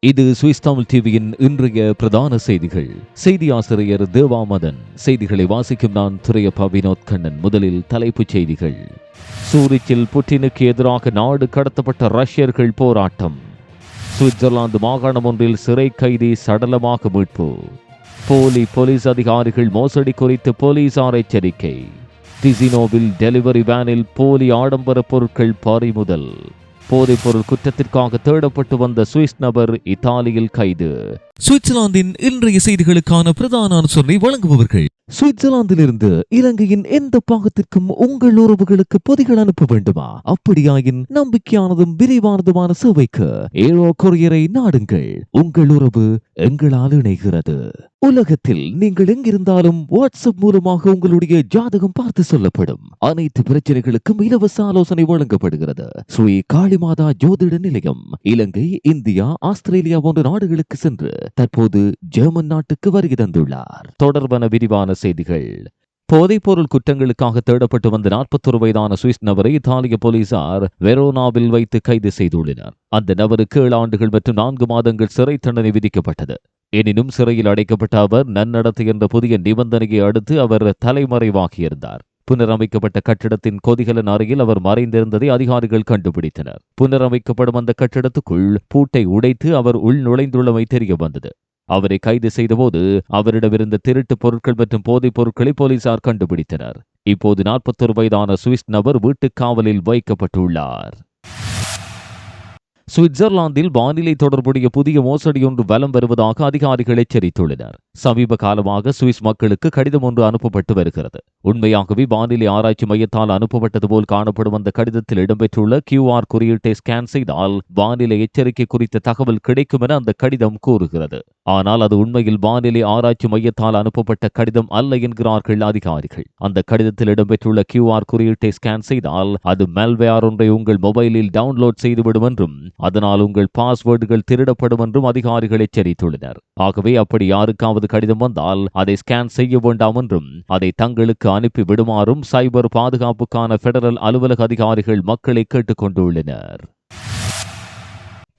இது சுவிஸ் தமிழ் டிவியின் இன்றைய பிரதான செய்திகள். செய்தி ஆசிரியர் தேவாமதன் செய்திகளை வாசிக்கும் நான் துரையப்பா வினோத் கண்ணன் முதலில் தலைப்புச் செய்திகள். சூரிச்சில் புட்டினுக்கு எதிராக நாடு கடத்தப்பட்ட ரஷ்யர்கள் போராட்டம். சுவிட்சர்லாந்து மாகாணம் ஒன்றில் சிறை கைதி சடலமாக மீட்பு. போலி போலீஸ் அதிகாரிகள் மோசடி குறித்து போலீசார் எச்சரிக்கை. டிசினோவில் டெலிவரி வேனில் போலி ஆடம்பர பொருட்கள் பறிமுதல். போதைப்பொருள் குற்றத்திற்காக தேடப்பட்டு வந்த சுவிஸ் நபர் இத்தாலியில் கைது. சுவிட்சர்லாந்தின் இன்றைய செய்திகளுக்கான பிரதான அனுசரணை வழங்குபவர்கள். சுவிட்சர்லாந்திலிருந்து இலங்கையின் எந்த பாகத்திற்கும் உங்கள் உறவுகளுக்கு பொதிகள் அனுப்ப வேண்டுமா? அப்படியாயின் நம்பிக்கையானதும் விரைவானதுமான சேவைக்கு ஏரோ கொரியரை நாடுங்கள். உங்கள் உறவு எங்களால் இணைகிறது. உலகத்தில் நீங்கள் எங்கிருந்தாலும் வாட்ஸ்அப் மூலமாக உங்களுடைய ஜாதகம் பார்த்து சொல்லப்படும். அனைத்து பிரச்சனைகளுக்கும் இலவச ஆலோசனை வழங்கப்படுகிறது. ஸ்ரீ காளிமாதா ஜோதிட நிலையம் இலங்கை இந்தியா ஆஸ்திரேலியா போன்ற நாடுகளுக்கு சென்று தற்போது ஜெர்மன் நாட்டுக்கு வருகை தந்துள்ளார். தொடர்பான விரிவான செய்திகள். போதைப்பொருள் குற்றங்களுக்காக தேடப்பட்டு வந்த நாற்பத்தொரு வயதான சுவிஸ் நபரை இத்தாலிய போலீசார் வெரோனாவில் வைத்து கைது செய்துள்ளனர். அந்த நபருக்கு ஏழு ஆண்டுகள் மற்றும் நான்கு மாதங்கள் சிறை தண்டனை விதிக்கப்பட்டது. எனினும் சிறையில் அடைக்கப்பட்ட அவர் நன்னடத்தை என்ற புதிய நிபந்தனையை அடுத்து அவர் தலைமறைவாகியிருந்தார். புனரமைக்கப்பட்ட கட்டிடத்தின் கொதிகலன் அறையில் அவர் மறைந்திருந்ததை அதிகாரிகள் கண்டுபிடித்தனர். புனரமைக்கப்படும் அந்த கட்டிடத்துக்குள் பூட்டை உடைத்து அவர் உள் நுழைந்துள்ளமை தெரிய வந்தது அவரை கைது செய்தபோது அவரிடமிருந்த திருட்டு பொருட்கள் மற்றும் போதைப் பொருட்களை போலீசார் கண்டுபிடித்தனர். இப்போது நாற்பத்தொரு வயதான சுவிஸ் நபர் வீட்டுக் காவலில் வைக்கப்பட்டுள்ளார். சுவிட்சர்லாந்தில் வானிலை தொடர்புடைய புதிய மோசடி ஒன்று வலம் வருவதாக அதிகாரிகள் எச்சரித்துள்ளனர். சமீப காலமாக சுவிஸ் மக்களுக்கு கடிதம் ஒன்று அனுப்பப்பட்டு வருகிறது. உண்மையாகவே வானிலை ஆராய்ச்சி மையத்தால் அனுப்பப்பட்டது போல் காணப்படும் அந்த கடிதத்தில் இடம்பெற்றுள்ள கியூஆர் குறியீட்டை ஸ்கேன் செய்தால் வானிலை எச்சரிக்கை குறித்த தகவல் கிடைக்கும் என அந்த கடிதம் கூறுகிறது. ஆனால் அது உண்மையில் வானிலை ஆராய்ச்சி மையத்தால் அனுப்பப்பட்ட கடிதம் அல்ல என்கிறார்கள் அதிகாரிகள். அந்த கடிதத்தில் இடம்பெற்றுள்ள கியூஆர் குறியீட்டை ஸ்கேன் செய்தால் அது மெல்வேர் ஒன்றை உங்கள் மொபைலில் டவுன்லோட் செய்துவிடும் என்றும் அதனால் உங்கள் பாஸ்வேர்டுகள் திருடப்படும் என்றும் அதிகாரிகள் எச்சரித்துள்ளனர். ஆகவே அப்படி யாருக்காவது கடிதம் வந்தால் அதை ஸ்கேன் செய்ய வேண்டாம் என்றும் அதை தங்களுக்கு அனுப்பி விடுமாறும் சைபர் பாதுகாப்புக்கான பெடரல் அலுவலக அதிகாரிகள் மக்களை கேட்டுக் கொண்டுள்ளனர்.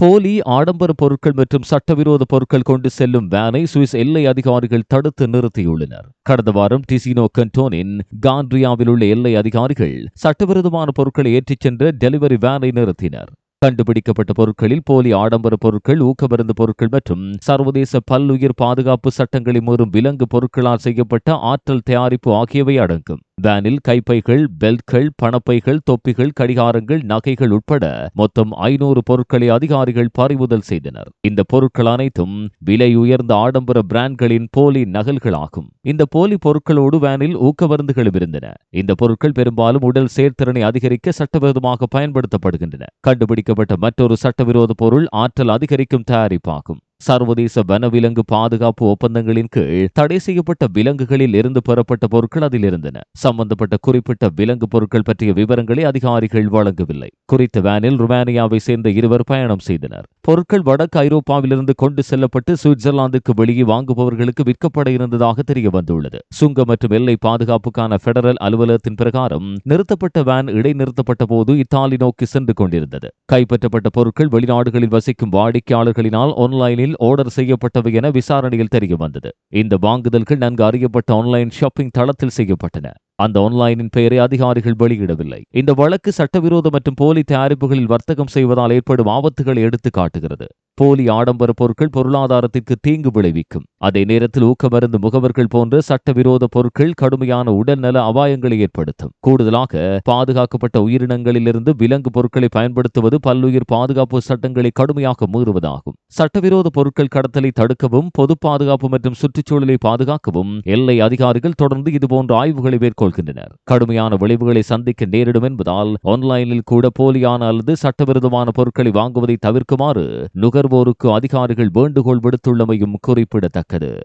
போலி ஆடம்பர பொருட்கள் மற்றும் சட்டவிரோத பொருட்கள் கொண்டு செல்லும் வேனை சுவிஸ் எல்லை அதிகாரிகள் தடுத்து நிறுத்தியுள்ளனர். கடந்த வாரம் டிசினோ கண்டோனின் கான்ட்ரியாவில் உள்ள எல்லை அதிகாரிகள் சட்டவிரோதமான பொருட்களை ஏற்றிச் சென்ற டெலிவரி வேனை நிறுத்தினர். கண்டுபிடிக்கப்பட்ட பொருட்களில் போலி ஆடம்பர பொருட்கள் ஊக்கமருந்து பொருட்கள் மற்றும் சர்வதேச பல்லுயிர் பாதுகாப்பு சட்டங்களை மீறும் விலங்கு பொருட்களால் செய்யப்பட்ட ஆற்றல் தயாரிப்பு ஆகியவை அடங்கும். வேனில் கைப்பைகள் பெல்ட்கள் பணப்பைகள் தொப்பிகள் கடிகாரங்கள் நகைகள் உட்பட மொத்தம் ஐநூறு பொருட்களை அதிகாரிகள் பறிமுதல் செய்தனர். இந்த பொருட்கள் அனைத்தும் விலை உயர்ந்த ஆடம்பர பிராண்ட்களின் போலி நகல்களாகும். இந்த போலி பொருட்களோடு வேனில் ஊக்கமருந்துகளும் இருந்தன இந்த பொருட்கள் பெரும்பாலும் உடல் செயற்திறனை அதிகரிக்க சட்டவிரோதமாக பயன்படுத்தப்படுகின்றன. கண்டுபிடிக்கப்பட்ட மற்றொரு சட்டவிரோத பொருள் ஆற்றல் அதிகரிக்கும் தயாரிப்பாகும். சர்வதேச வனவிலங்கு பாதுகாப்பு ஒப்பந்தங்களின் கீழ் தடை செய்யப்பட்ட விலங்குகளில் இருந்து பெறப்பட்ட பொருட்கள் அதில் இருந்தன சம்பந்தப்பட்ட குறிப்பிட்ட விலங்கு பொருட்கள் பற்றிய விவரங்களை அதிகாரிகள் வழங்கவில்லை. குறித்த வேனில் ருமானியாவை சேர்ந்த இருவர் பயணம் செய்தனர். பொருட்கள் வடக்கு ஐரோப்பாவிலிருந்து கொண்டு செல்லப்பட்டு சுவிட்சர்லாந்துக்கு வெளியே வாங்குபவர்களுக்கு விற்கப்பட இருந்ததாக தெரிய வந்துள்ளது சுங்கம் மற்றும் எல்லை பாதுகாப்புக்கான பெடரல் அலுவலகத்தின் பிரகாரம் நிறுத்தப்பட்ட வேன் இடைநிறுத்தப்பட்ட போது இத்தாலி நோக்கி சென்று கொண்டிருந்தது. கைப்பற்றப்பட்ட பொருட்கள் வெளிநாடுகளில் வசிக்கும் வாடிக்கையாளர்களினால் ஆன்லைனில் ஆன்லைனில் ஆர்டர் செய்யப்பட்டவை என விசாரணையில் தெரிய வந்தது இந்த வாங்குதல்கள் நன்கு அறியப்பட்ட ஆன்லைன் ஷாப்பிங் தளத்தில் செய்யப்பட்டன. அந்த ஆன்லைனின் பெயரை அதிகாரிகள் வெளியிடவில்லை. இந்த வழக்கு சட்டவிரோத மற்றும் போலி தயாரிப்புகளில் வர்த்தகம் செய்வதால் ஏற்படும் ஆபத்துகளை எடுத்து காட்டுகிறது போலி ஆடம்பர பொருட்கள் பொருளாதாரத்திற்கு தீங்கு விளைவிக்கும். அதே நேரத்தில் ஊக்கமருந்து முகவர்கள் போன்ற சட்டவிரோத பொருட்கள் கடுமையான உடல்நல அபாயங்களை ஏற்படுத்தும். கூடுதலாக பாதுகாக்கப்பட்ட உயிரினங்களிலிருந்து விலங்கு பொருட்களை பயன்படுத்துவது பல்லுயிர் பாதுகாப்பு சட்டங்களை கடுமையாக மீறுவதாகும். சட்டவிரோத பொருட்கள் கடத்தலை தடுக்கவும் பொது பாதுகாப்பு மற்றும் சுற்றுச்சூழலை பாதுகாக்கவும் எல்லை அதிகாரிகள் தொடர்ந்து இதுபோன்ற ஆய்வுகளை மேற்கொள்கின்றனர். கடுமையான விளைவுகளை சந்திக்க நேரிடும் என்பதால் ஆன்லைனில் கூட போலியான அல்லது சட்டவிரோதமான பொருட்களை வாங்குவதை தவிர்க்குமாறு நுகர்வோருக்கு அதிகாரிகள் வேண்டுகோள் விடுத்துள்ளமையும் குறிப்பிடத்தக்கது.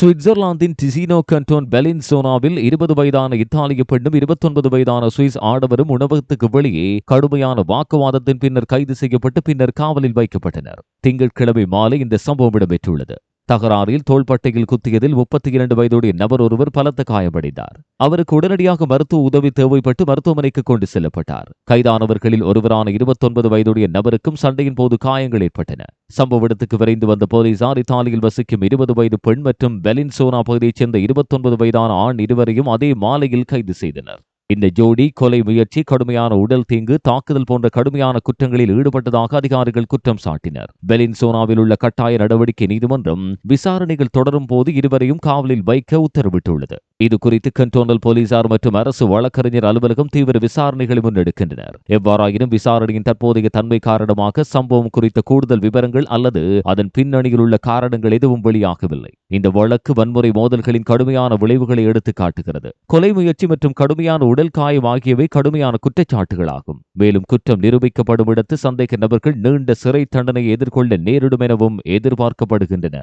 சுவிட்சர்லாந்தின் டிசினோ கண்டோன் பெலின்சோனாவில் இருபது வயதான இத்தாலிய பெண்ணும் இருபத்தொன்பது வயதான சுவிஸ் ஆடவரும் உணவகத்துக்கு வெளியே கடுமையான வாக்குவாதத்தின் பின்னர் கைது செய்யப்பட்டு பின்னர் காவலில் வைக்கப்பட்டனர். திங்கட்கிழமை மாலை இந்த சம்பவம் இடம்பெற்றுள்ளது. தகராறில் தோள்பட்டையில் குத்தியதில் முப்பத்தி இரண்டு வயதுடைய நபர் ஒருவர் பலத்த காயமடைந்தார். அவருக்கு உடனடியாக மருத்துவ உதவி தேவைப்பட்டு மருத்துவமனைக்கு கொண்டு செல்லப்பட்டார். கைதானவர்களில் ஒருவரான இருபத்தொன்பது வயதுடைய நபருக்கும் சண்டையின் போது காயங்கள் ஏற்பட்டன. சம்பவ இடத்துக்கு விரைந்து வந்த போலீசார் இத்தாலியில் வசிக்கும் இருபது வயது பெண் மற்றும் பெலின்சோனா பகுதியைச் சேர்ந்த இருபத்தொன்பது வயதான ஆண் இருவரையும் அதே மாலையில் கைது செய்தனர். இந்த ஜோடி கொலை முயற்சி கடுமையான உடல் தீங்கு தாக்குதல் போன்ற கடுமையான குற்றங்களில் ஈடுபட்டதாக அதிகாரிகள் குற்றம் சாட்டினர். பெலின்சோனாவில் உள்ள கட்டாய நடவடிக்கை நீதிமன்றம் விசாரணைகள் தொடரும் போது இருவரையும் காவலில் வைக்க உத்தரவிட்டுள்ளது. இது குறித்து கண்டோனல் போலீசார் மற்றும் அரசு வழக்கறிஞர் அலுவலகம் தீவிர விசாரணைகளை முன்னெடுக்கின்றனர். எவ்வாறாயினும் விசாரணையின் தற்போதைய தன்மை காரணமாக சம்பவம் குறித்த கூடுதல் விவரங்கள் அல்லது அதன் பின்னணியில் உள்ள காரணங்கள் எதுவும் வெளியாகவில்லை. இந்த வழக்கு வன்முறை மோதல்களின் கடுமையான விளைவுகளை எடுத்து காட்டுகிறது. கொலை முயற்சி மற்றும் கடுமையான உடல் காயம் ஆகியவை கடுமையான குற்றச்சாட்டுகளாகும். மேலும் குற்றம் நிரூபிக்கப்படும் இடத்து சந்தேக நபர்கள் நீண்ட சிறை தண்டனை எதிர்கொள்ள நேரிடும் எனவும் எதிர்பார்க்கப்படுகின்றன.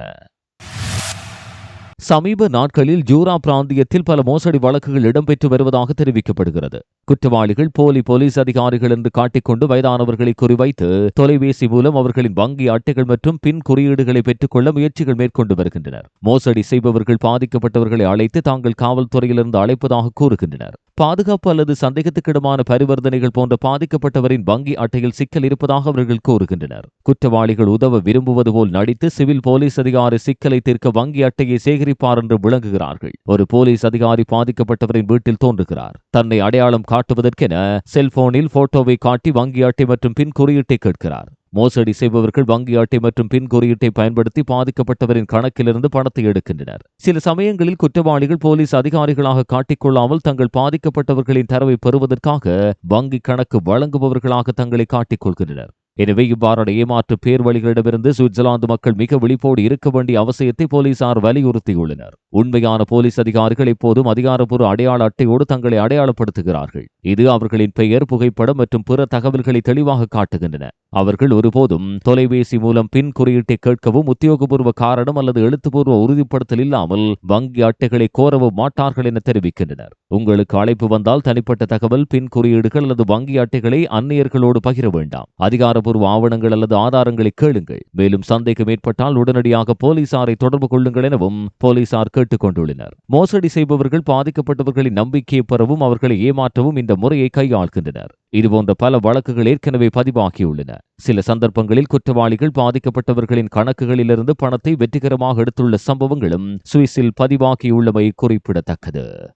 சமீப நாட்களில் ஜூரா பிராந்தியத்தில் பல மோசடி வழக்குகள் இடம்பெற்று வருவதாக தெரிவிக்கப்படுகிறது. குற்றவாளிகள் போலி போலீஸ் அதிகாரிகள் என்று காட்டிக்கொண்டு வயதானவர்களை குறிவைத்து தொலைபேசி மூலம் அவர்களின் வங்கி அட்டைகள் மற்றும் பின் குறியீடுகளை பெற்றுக்கொள்ள முயற்சிகள் மேற்கொண்டு வருகின்றனர். மோசடி செய்பவர்கள் பாதிக்கப்பட்டவர்களை அழைத்து தாங்கள் காவல்துறையிலிருந்து அழைப்பதாக கூறுகின்றனர். பாதுகாப்பு அல்லது சந்தேகத்துக்கிடமான பரிவர்த்தனைகள் போன்ற பாதிக்கப்பட்டவரின் வங்கி அட்டையில் சிக்கல் இருப்பதாக அவர்கள் கூறுகின்றனர். குற்றவாளிகள் உதவ விரும்புவது போல் நடித்து சிவில் போலீஸ் அதிகாரி சிக்கலை தீர்க்க வங்கி அட்டையை சேகரிப்பார் என்று விளங்குகிறார்கள். ஒரு போலீஸ் அதிகாரி பாதிக்கப்பட்டவரின் வீட்டில் தோன்றுகிறார். தன்னை அடையாளம் காட்டுவதற்கென செல்போனில் போட்டோவை காட்டி வங்கி அட்டை மற்றும் பின் குறியீட்டை கேட்கிறார். மோசடி செய்பவர்கள் வங்கி அட்டை மற்றும் பின் குறியீட்டை பயன்படுத்தி பாதிக்கப்பட்டவரின் கணக்கிலிருந்து பணத்தை எடுக்கின்றனர். சில சமயங்களில் குற்றவாளிகள் போலீஸ் அதிகாரிகளாக காட்டிக்கொள்ளாமல் தங்கள் பாதிக்கப்பட்டவர்களின் தரவை பெறுவதற்காக வங்கி கணக்கு வழங்குபவர்களாக தங்களை காட்டிக்கொள்கின்றனர். எனவே இவ்வாறான ஏமாற்று பேர் வழிகளிடமிருந்து சுவிட்சர்லாந்து மக்கள் மிக விழிப்போடு இருக்க வேண்டிய அவசியத்தை போலீசார் வலியுறுத்தியுள்ளனர். உண்மையான போலீஸ் அதிகாரிகள் எப்போதும் அதிகாரப்பூர்வ அடையாள அட்டையோடு தங்களை அடையாளப்படுத்துகிறார்கள். இது அவர்களின் பெயர் புகைப்படம் மற்றும் பிற தகவல்களை தெளிவாக காட்டுகின்றன. அவர்கள் ஒருபோதும் தொலைபேசி மூலம் பின் குறியீட்டை கேட்கவும் உத்தியோகபூர்வ காரணம் அல்லது எழுத்துப்பூர்வ உறுதிப்படுத்தல் இல்லாமல் வங்கி அட்டைகளை கோரவும் மாட்டார்கள் என தெரிவிக்கின்றனர். உங்களுக்கு அழைப்பு வந்தால் தனிப்பட்ட தகவல் பின் குறியீடுகள் அல்லது வங்கி அட்டைகளை அந்நியர்களோடு பகிர வேண்டாம். அதிகாரப்பூர்வ ஆவணங்கள் அல்லது ஆதாரங்களை கேளுங்கள். மேலும் சந்தேகம் ஏற்பட்டால் உடனடியாக போலீசாரை தொடர்பு கொள்ளுங்கள் எனவும் போலீசார் கேட்டுக் கொண்டுள்ளனர் மோசடி செய்பவர்கள் பாதிக்கப்பட்டவர்களின் நம்பிக்கையை பெறவும் அவர்களை ஏமாற்றவும் இந்த முறையை கையாள்கின்றனர். இதுபோன்ற பல வழக்குகள் ஏற்கனவே பதிவாகியுள்ளன. சில சந்தர்ப்பங்களில் குற்றவாளிகள் பாதிக்கப்பட்டவர்களின் கணக்குகளிலிருந்து பணத்தை வெற்றிகரமாக எடுத்துள்ள சம்பவங்களும் சுவிஸில் பதிவாகியுள்ளமை குறிப்பிடத்தக்கது.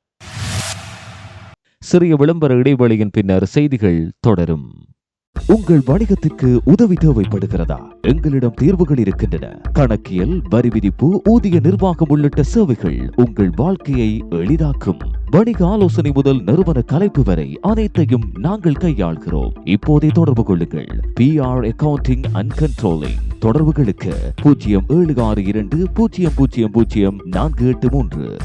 சிறிய விளம்பர இடைவெளியின் பின்னர் செய்திகள் தொடரும். உங்கள் வணிகத்திற்கு உதவி தேவைப்படுகிறதா? எங்களிடம் தீர்வுகள் இருக்கின்றன. கணக்கியல் வரி விதிப்பு ஊதிய நிர்வாகம் உள்ளிட்ட சேவைகள் உங்கள் வாழ்க்கையை எளிதாக்கும். வணிக ஆலோசனை முதல் நிறுவன கலைப்பு வரை அனைத்தையும் நாங்கள் கையாள்கிறோம். இப்போதே தொடர்பு கொள்ளுங்கள். P R accounting and controlling தொடர்புகளுக்கு பூஜ்ஜியம் ஏழு ஆறு இரண்டு பூஜ்ஜியம் பூஜ்ஜியம் பூஜ்ஜியம் நான்கு எட்டு மூன்று.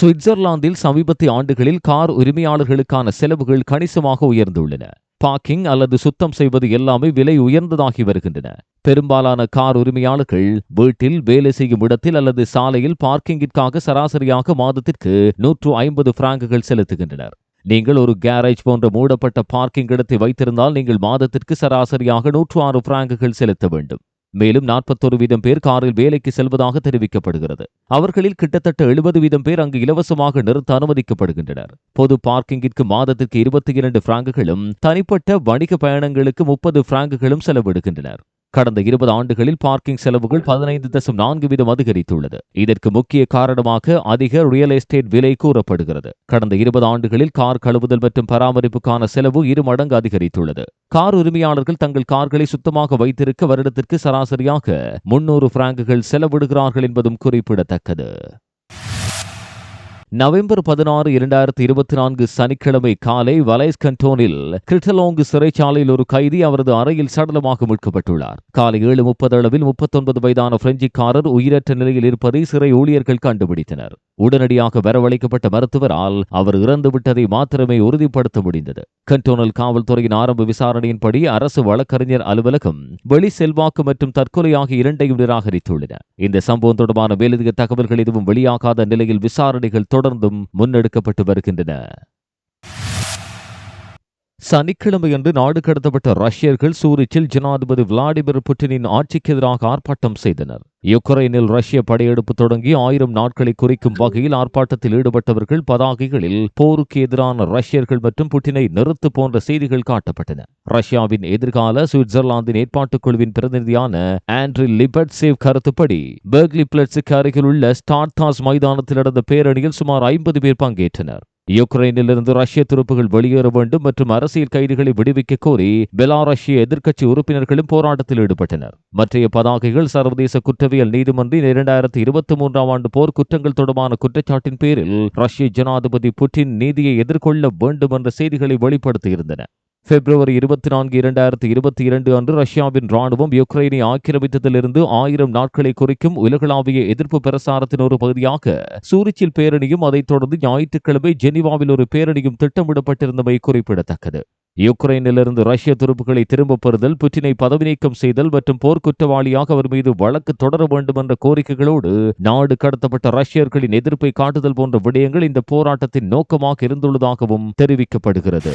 சுவிட்சர்லாந்தில் சமீபத்திய ஆண்டுகளில் கார் உரிமையாளர்களுக்கான செலவுகள் கணிசமாக உயர்ந்துள்ளன. பார்க்கிங் அல்லது சுத்தம் செய்வது எல்லாமே விலை உயர்ந்ததாகி வருகின்றன. பெரும்பாலான கார் உரிமையாளர்கள் வீட்டில் வேலை செய்யும் இடத்தில் அல்லது சாலையில் பார்க்கிங்கிற்காக சராசரியாக மாதத்திற்கு நூற்று ஐம்பது பிராங்குகள் செலுத்துகின்றனர். நீங்கள் ஒரு கேரேஜ் போன்ற மூடப்பட்ட பார்க்கிங் இடத்தை வைத்திருந்தால் நீங்கள் மாதத்திற்கு சராசரியாக நூற்று ஆறு பிராங்குகள் செலுத்த வேண்டும். மேலும் நாற்பத்தொரு வீதம் பேர் காரில் வேலைக்கு செல்வதாக தெரிவிக்கப்படுகிறது. அவர்களில் கிட்டத்தட்ட எழுபது வீதம் பேர் அங்கு இலவசமாக நிறுத்த அனுமதிக்கப்படுகின்றனர். பொது பார்க்கிங்கிற்கு மாதத்திற்கு இருபத்தி இரண்டு பிராங்குகளும் தனிப்பட்ட வணிக பயணங்களுக்கு முப்பது பிராங்குகளும் செலவிடுகின்றனர். கடந்த இருபது ஆண்டுகளில் பார்க்கிங் செலவுகள் பதினைந்து தசம் நான்கு வீதம் அதிகரித்துள்ளது. இதற்கு முக்கிய காரணமாக அதிக ரியல் எஸ்டேட் விலை கூறப்படுகிறது. கடந்த இருபது ஆண்டுகளில் கார் கழுவுதல் மற்றும் பராமரிப்புக்கான செலவு இரு மடங்கு அதிகரித்துள்ளது. கார் உரிமையாளர்கள் தங்கள் கார்களை சுத்தமாக வைத்திருக்க வருடத்திற்கு சராசரியாக முன்னூறு பிராங்குகள் செலவிடுகிறார்கள் என்பதும் குறிப்பிடத்தக்கது. நவம்பர் பதினாறு இரண்டாயிரத்தி இருபத்தி நான்கு சனிக்கிழமை காலை வலைஸ் கண்டோனில் கிரிட்டலோங் சிறைச்சாலையில் ஒரு கைதி அவரது அறையில் சடலமாக மீட்கப்பட்டுள்ளார். காலை ஏழு முப்பது அளவில் முப்பத்தொன்பது வயதான பிரெஞ்சுக்காரர் உயிரற்ற நிலையில் இருப்பதை சிறை ஊழியர்கள் கண்டுபிடித்தனர். உடனடியாக வரவழைக்கப்பட்ட மருத்துவரால் அவர் இறந்துவிட்டதை மாத்திரமே உறுதிப்படுத்த முடிந்தது. கண்டோனல் காவல்துறையின் ஆரம்ப விசாரணையின்படி அரசு வழக்கறிஞர் அலுவலகம் வெளி செல்வாக்கு மற்றும் தற்கொலை ஆகிய இரண்டையும் நிராகரித்துள்ளன இந்த சம்பவம் தொடர்பான மேலதிக தகவல்கள் எதுவும் வெளியாகாத நிலையில் விசாரணைகள் தொடர்ந்தும் முன்னெடுக்கப்பட்டு வருகின்றன. சனிக்கிழமையன்று நாடு கடத்தப்பட்ட ரஷ்யர்கள் சூரிச்சில் ஜனாதிபதி விளாடிமிர் புட்டினின் ஆட்சிக்கு எதிராக ஆர்ப்பாட்டம் செய்தனர். யுக்ரைனில் ரஷ்ய படையெடுப்பு தொடங்கி ஆயிரம் நாட்களை குறிக்கும் வகையில் ஆர்ப்பாட்டத்தில் ஈடுபட்டவர்கள் பதாகைகளில் போருக்கு எதிரான ரஷ்யர்கள் மற்றும் புட்டினை நிறுத்து போன்ற செய்திகள் காட்டப்பட்டன. ரஷ்யாவின் எதிர்கால சுவிட்சர்லாந்தின் ஏற்பாட்டுக் குழுவின் பிரதிநிதியான ஆண்ட்ரி லிபர்ட்சேவ் கருத்துப்படி பெர்க்லி பிளட்ஸுக்கு அருகில் உள்ள ஸ்டார்தாஸ் மைதானத்தில் நடந்த பேரணியில் சுமார் ஐம்பது பேர் பங்கேற்றனர். யுக்ரைனிலிருந்து ரஷ்ய துருப்புகள் வெளியேற வேண்டும் மற்றும் அரசியல் கைதிகளை விடுவிக்க கோரி பெலாரஷ்ய எதிர்க்கட்சி உறுப்பினர்களும் போராட்டத்தில் ஈடுபட்டனர். மற்றைய பதாகைகள் சர்வதேச குற்றவியல் நீதிமன்றின் இரண்டாயிரத்தி இருபத்தி மூன்றாம் ஆண்டு போர் குற்றங்கள் தொடர்பான குற்றச்சாட்டின் பேரில் ரஷ்ய ஜனாதிபதி புட்டின் நீதியை எதிர்கொள்ள வேண்டும் என்ற செய்திகளை வெளிப்படுத்தியிருந்தன. பிப்ரவரி இருபத்தி நான்கு இரண்டாயிரத்தி இருபத்தி இரண்டு அன்று ரஷ்யாவின் ராணுவம் யுக்ரைனை ஆக்கிரமித்ததிலிருந்து ஆயிரம் நாட்களை குறிக்கும் உலகளாவிய எதிர்ப்பு பிரசாரத்தின் ஒரு பகுதியாக சூரிச்சில் பேரணியும் அதைத் தொடர்ந்து ஞாயிற்றுக்கிழமை ஜெனீவாவில் ஒரு பேரணியும் திட்டமிடப்பட்டிருந்தமை குறிப்பிடத்தக்கது. யுக்ரைனிலிருந்து ரஷ்ய துருப்புகளை திரும்பப் பெறுதல் புட்டினை பதவி நீக்கம் செய்தல் மற்றும் போர்க்குற்றவாளியாக அவர் மீது வழக்கு தொடர வேண்டும் என்ற கோரிக்கைகளோடு நாடு கடத்தப்பட்ட ரஷ்யர்களின் எதிர்ப்பை காட்டுதல் போன்ற விடயங்கள் இந்த போராட்டத்தின் நோக்கமாக இருந்துள்ளதாகவும் தெரிவிக்கப்படுகிறது.